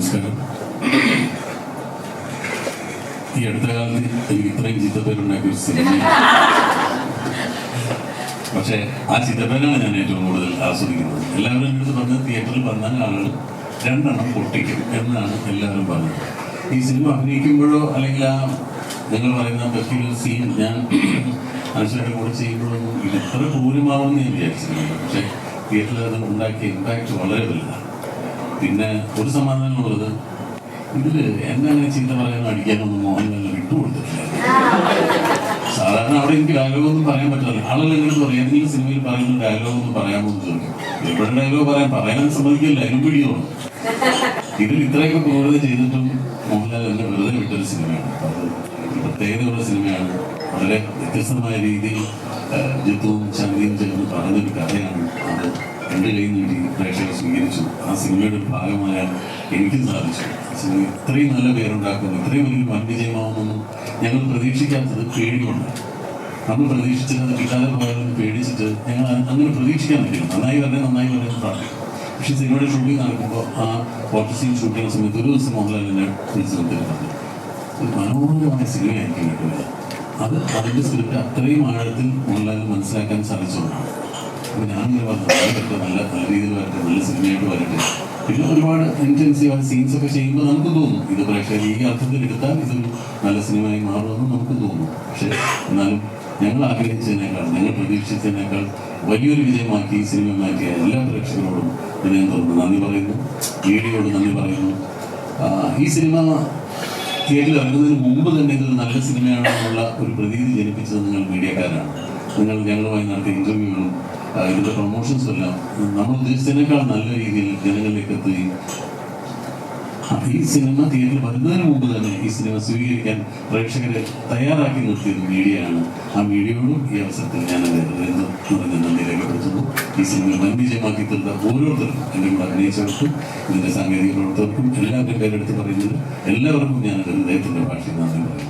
നമസ്കാരം. ഈ അടുത്ത കാലത്ത് എനിക്ക് ഇത്രയും ചിത്തപ്പേരുണ്ടാക്കിയ ഒരു സിനിമ പക്ഷേ ആ ചിത്രപ്പേരാണ് ഞാൻ ഏറ്റവും കൂടുതൽ ആസ്വദിക്കുന്നത്. എല്ലാവരും എന്റെ അടുത്ത് പറഞ്ഞത് തിയേറ്ററിൽ വന്നാൽ ആളുകൾ രണ്ടെണ്ണം പൊട്ടിക്കും എന്നാണ് എല്ലാവരും പറഞ്ഞത്. ഈ സിനിമ അഭിനയിക്കുമ്പോഴോ അല്ലെങ്കിൽ ആ നിങ്ങൾ പറയുന്ന പെർട്ടിക്കുലർ സീൻ ഞാൻ മനുഷ്യരുടെ കൂടെ ചെയ്യുമ്പോഴൊന്നും ഇത് ഇത്ര ക്രൂരമാവുമെന്ന് ഞാൻ വിചാരിച്ചിരുന്നില്ല. പക്ഷേ തിയേറ്ററിൽ അത് ഉണ്ടാക്കിയ ഇമ്പാക്റ്റ് വളരെ വലുതാണ്. പിന്നെ ഒരു സമാധാനമുള്ളത് ഇതിൽ എന്നെ ചിന്ത ചീത്ത അടിക്കാനൊന്നും മോഹൻലാലിന് വിട്ടുകൊടുത്തിട്ടില്ല സാധാരണ അവിടെ എനിക്ക് ഡയലോഗൊന്നും പറയാൻ പറ്റില്ല. ആളുകൾ എങ്ങനെ പറയാം? ഏതെങ്കിലും സിനിമയിൽ പറയുന്ന ഡയലോഗൊന്നും പറയാൻ ചോദിക്കും. എവിടെ ഡയലോഗ് പറയാൻ പറയാൻ സമ്മതിക്കില്ല. അതിനും പിടിയോണം ഇതിൽ ഇത്രയൊക്കെ ക്രൂരത ചെയ്തിട്ടും മോഹൻലാൽ എന്നെ വെറുതെ വിട്ടൊരു സിനിമയാണ്. അത് പ്രത്യേകതയുള്ള സിനിമയാണ്. വളരെ വ്യത്യസ്തമായ രീതിയിൽ ജിത്തുവും ചന്ദിയും ചേർന്ന് പറഞ്ഞൊരു കഥയാണ് അത്. രണ്ട് കയ്യിൽ നിന്ന് പ്രേക്ഷകർ സ്വീകരിച്ചു. ആ സിനിമയുടെ ഭാഗമായാൽ എനിക്കും സാധിച്ചു. സിനിമ ഇത്രയും നല്ല പേരുണ്ടാക്കുന്നു ഇത്രയും വലിയ വൻ വിജയമാവുമെന്നും ഞങ്ങൾ പ്രതീക്ഷിക്കാത്തത് പേടിയുണ്ട്. നമ്മൾ പ്രതീക്ഷിച്ചത് കിട്ടാതെ പോയാലും പേടിച്ചിട്ട് ഞങ്ങൾ അങ്ങനെ പ്രതീക്ഷിക്കാൻ പറ്റില്ല. നന്നായി വരണേ നന്നായി വരണേ പറഞ്ഞു പക്ഷേ സിനിമയുടെ ഷൂട്ടിംഗ് നടക്കുമ്പോൾ ആ ഫോട്ടോ സീൻ ഷൂട്ട് ചെയ്യുന്ന സമയത്ത് ഒരു ദിവസം മോഹൻലാൽ എന്നെ വിളിച്ചിട്ടുണ്ട് ഒരു മനോഹരമായ സിനിമയായിരിക്കും കിട്ടുക അത് അതിന്റെ സ്ക്രിപ്റ്റ് അത്രയും ആഴത്തിൽ മോഹൻലാലിന് മനസ്സിലാക്കാൻ സാധിച്ചതുകൊണ്ടാണ്. അപ്പോൾ ഞാനിങ്ങനെ പറഞ്ഞു നല്ല രീതിയിൽ വരട്ടെ നല്ല സിനിമയായിട്ട് വരട്ടെ. പിന്നെ ഒരുപാട് ഇന്റൻസീവ് ആയ സീൻസ് ഒക്കെ ചെയ്യുമ്പോൾ നമുക്ക് തോന്നും ഇത് പ്രേക്ഷകർ ഈ അർത്ഥത്തിൽ എടുത്താൽ ഇതൊരു നല്ല സിനിമയായി മാറുമെന്ന് നമുക്ക് തോന്നും. പക്ഷേ എന്നാലും ഞങ്ങൾ ആഗ്രഹിച്ചതിനേക്കാൾ ഞങ്ങൾ പ്രതീക്ഷിച്ചതിനേക്കാൾ വലിയൊരു വിജയമാക്കി ഈ സിനിമ മാറ്റിയ എല്ലാ പ്രേക്ഷകരോടും ഞാൻ തോന്നുന്നു. നന്ദി പറയുന്നു. മീഡിയയോട് നന്ദി പറയുന്നു. ഈ സിനിമ തിയേറ്ററിൽ ഇറങ്ങുന്നതിന് മുമ്പ് തന്നെ ഇതൊരു നല്ല സിനിമയാണെന്നുള്ള ഒരു പ്രതീതി ജനിപ്പിച്ചത് നിങ്ങൾ മീഡിയക്കാരാണ്. നിങ്ങൾ ഞങ്ങളുമായി നടത്തിയ ഇന്റർവ്യൂകളും ഇതിന്റെ പ്രൊമോഷൻസ് എല്ലാം നമ്മൾ ഉദ്ദേശിച്ചതിനേക്കാൾ നല്ല രീതിയിൽ ജനങ്ങളിലേക്ക് എത്തുകയും അപ്പൊ ഈ സിനിമ തിയേറ്ററിൽ വരുന്നതിന് മുമ്പ് തന്നെ ഈ സിനിമ സ്വീകരിക്കാൻ പ്രേക്ഷകരെ തയ്യാറാക്കി നിർത്തിയത് മീഡിയയാണ്. ആ മീഡിയയോടും ഈ അവസരത്തിൽ ഞാൻ എന്ന് നന്ദി രേഖപ്പെടുത്തുന്നു. ഈ സിനിമ വൻ വിജയമാക്കി തീർത്ത ഓരോരുത്തർക്കും എന്റെ കൂടെ അഭിനയിച്ചവർക്കും ഇതിന്റെ സാങ്കേതിക പ്രവർത്തകർക്കും എല്ലാവരുടെയും പേരെടുത്ത് പറയുന്നത് എല്ലാവർക്കും ഞാൻ എന്റെ ഹൃദയത്തിന്റെ ഭാഷയിൽ നന്ദി പറയുന്നു.